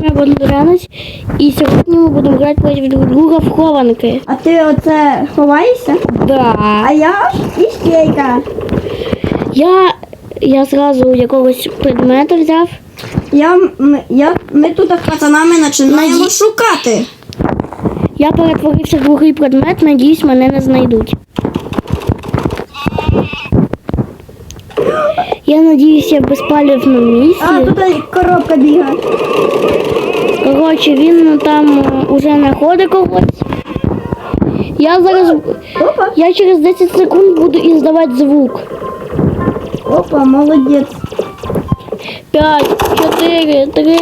Я Бондарянець, і сьогодні ми будемо грати проти друг друга в хованки. А ти оце ховаєшся? Да. А я іщейка. Я, я зразу якогось предмета взяв. Я, я, ми тут з пацанами починаємо шукати. Я перетворився в другий предмет, надіюсь, мене не знайдуть. Я надіюсь, я в безпалівному місці. А, тут коробка бігає. Коротше, він там е, уже знаходить когось. Я зараз. Опа, Я через 10 секунд буду іздавати звук. опа, молодець. 5, 4, 3.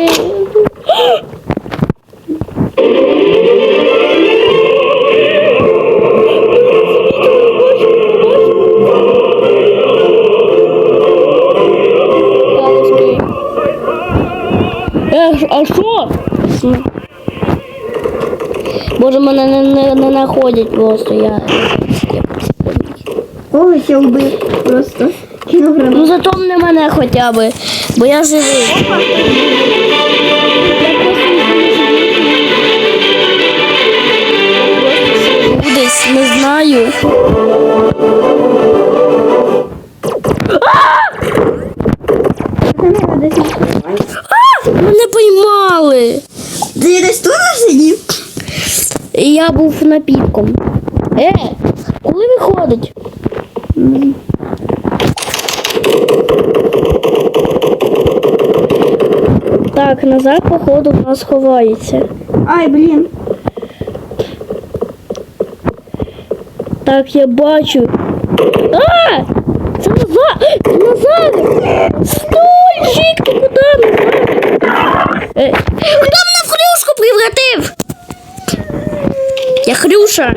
А що? Боже, мене не, не, не знаходять просто, я. Я вбив просто. Ну зато не мене хоча б, бо я живий. Десь не знаю. Мене поймали. Ти десь тут сидів? Я був напівком. Е, коли виходить? Так, назад, походу, в нас ховається. Ай, блін. Так, я бачу. А! Це назад! Це назад! Ксюша.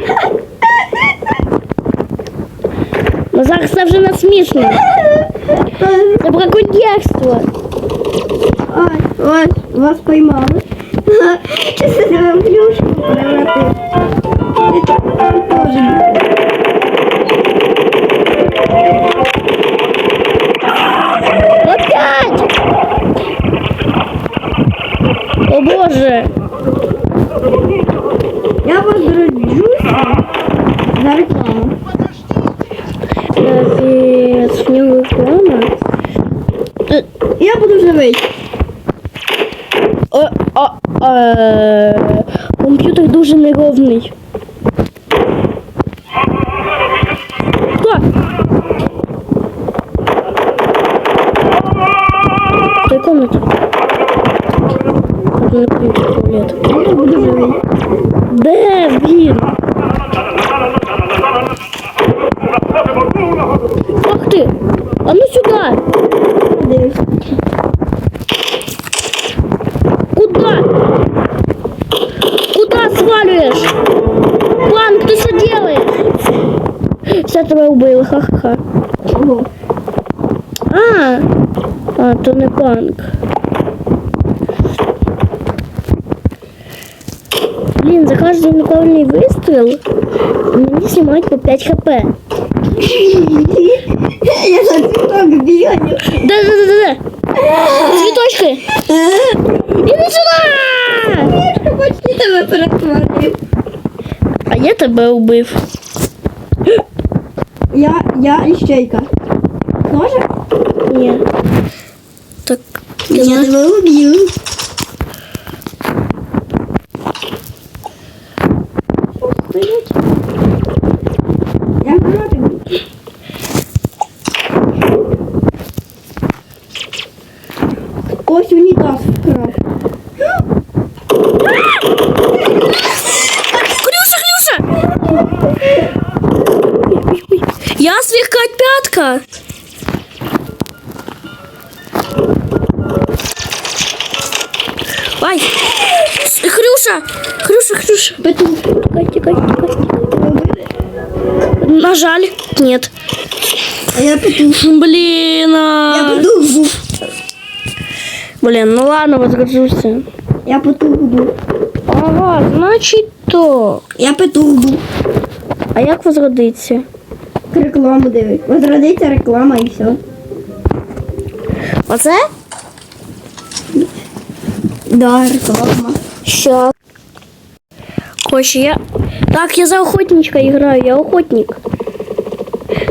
Ну зараз це вже насмішно. Це браконьєрство. Ой, ой, вас поймали. Чи це вам плюшку прилетить? Це теж Е, Я буду живий. О, а, е, комп'ютер дуже неровний. Хто? Той буду живий. Де він? Все тебя убили, ха-ха-ха. Ого. А, а, то не панк. Блін, за кожний неправильний вистріл мені знімають по 5 хп. Я за цвіток бігаю. Да, да, да, да, да. Цвіточки! Іди сюди! Я тебе перетворив. А я тебе убив. Я, Ищейка. Може? Ні. Так. Я я... уб'ю. Я Сверкать пятка! Ай! Хрюша! Хрюша, Хрюша! Петух. Тикай, тикай, тикай. Нажаль? Нет. А я петух. Блин, а... Я петух був. Блин, ну ладно, возгружусь. Я петух був. Ага, значить то. Я петух був. А як возродиться? Рекламу дивись. Возродиться реклама і все. Оце? Да, реклама. Щас. Короче, я... Так, я за охотничка играю, я охотник.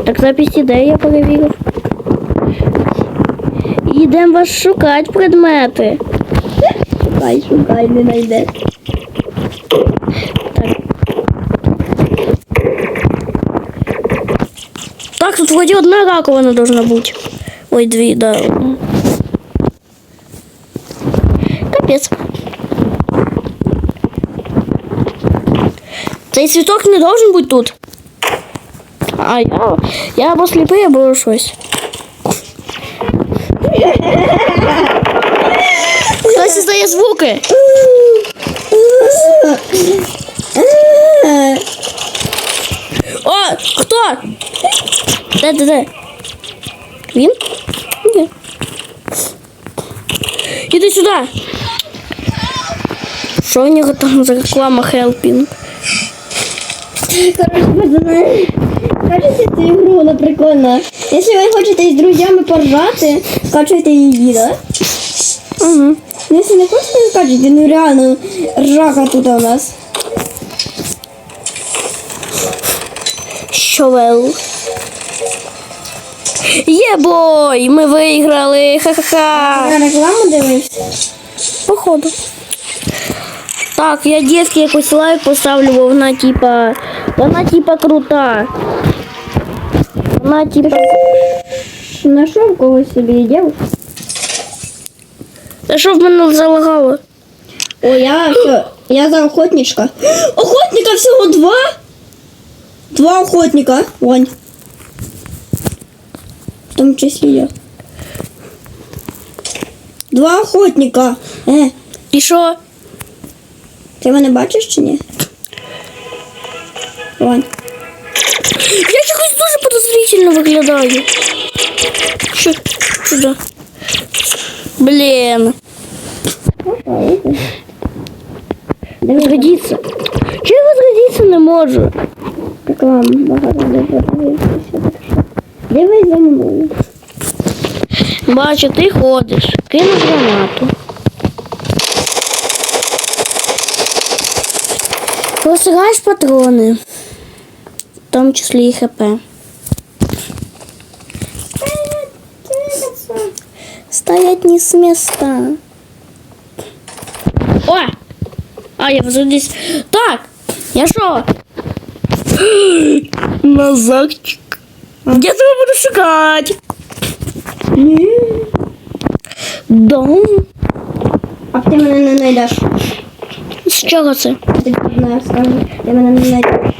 Так, запись іде, я перевірив. Йдемо вас шукати предмети. Шукай, шукай, не знайдеш. Тут вроде одна раковина должна быть. Ой, две, да. Капец. Цей цветок не должен быть тут. А я, я або сліпий, або щось. Хтось издає звуки. О, хто? Де, де, де? Він? Ні. Іди сюди. Що у нього там за реклама Хелпінг? Короче, пацаны, скачайте цю ігру, вона прикольна. Якщо ви хочете з друзями поржати, скачуйте її, да? Угу. Ну, Якщо не хочете, не скачуйте, ну реально, ржака тут у нас. Щовел. Є бой! Ми виграли! Ха-ха-ха! Я рекламу дивився. Походу. Так, я детки якийсь лайк поставлю, бо вона типа. Вона типа крута. Вона типа. Нашов когось собі дівчину. Та що в мене залагало? О, я я за охотничка. Охотника всього два? Два охотника, Вань. В тому числі я. Два охотника. Е, І що? ти мене бачиш чи ні? Вань. Я чогось дуже подозрительно виглядаю. Що? Сюди. Блін. Возродиться. Чого я возродиться не можу? Реклама багато не подивився. так що. Дивись за мною. Бачу, ти ходиш. Кину гранату. Посираєш патрони. В тому числі і ХП. Стоять не с места. О! А, я возродись. Так, я що? Назарчик. Я тебе буду шукати. Дом. А ти мене не знайдеш. З чого це? Ти не скажу, ти мене не знайдеш.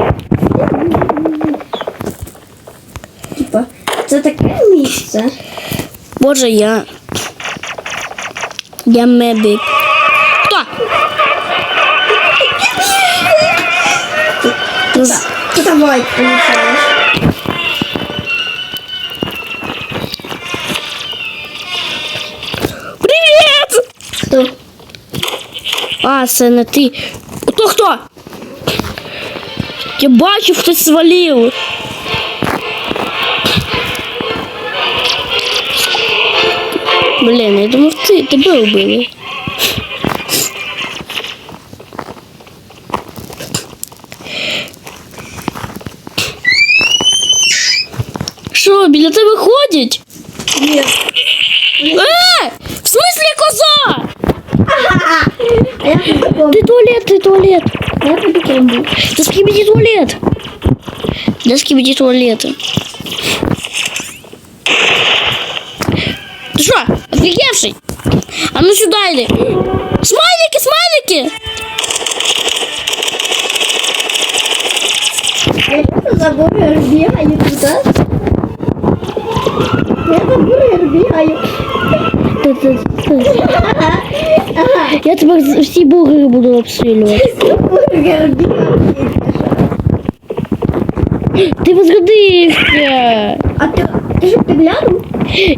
Типа, це таке місце. Боже, я. Я медик. Хто? Давай получаєш. Хто? А, це не ти. То хто? Я бачу, хтось свалив. Блін, я думав, ти тебе вбили. Що, біля тебе ходять? Ні. Е! В смислі коза? А я під таком. Ти туалет, ти туалет. А я під таком був. Да скибиди туалет. Да скибиди туалета. Ты что, офигевший? А ну сюда иди. Смайлики, смайлики! Я просто за бургер бігаю тут, а? Я за бургер бігаю. Ты, ты, ты. Я тебе всі бургери буду обстрілювати. За бургер бігаю. Ти возродився. А ти, ти що підглянув?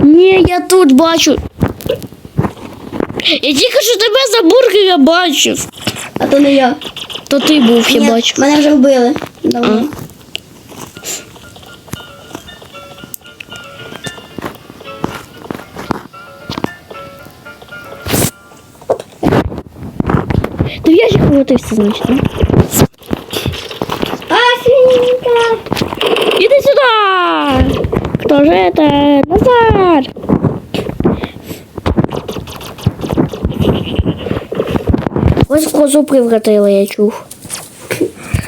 Ні, я тут бачу. Я тільки що тебе за бургера бачив. А то не я. То ти був, я Ні, бачу. Мене вже вбили. Давно. Ти спустився, значить. Афінька! Іди сюди! Хто же это? Назар! Вот козу превратила я чух.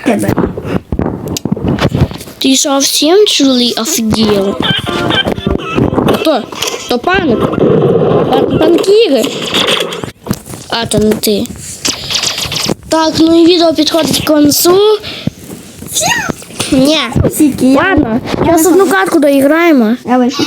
Тебе. Ти совсем чули офигел. Кто? То пан? Пан, пан А, то не ты. Так, ну і відео підходить к концу. Ні. Ладно, зараз одну катку доіграємо. я вийшов.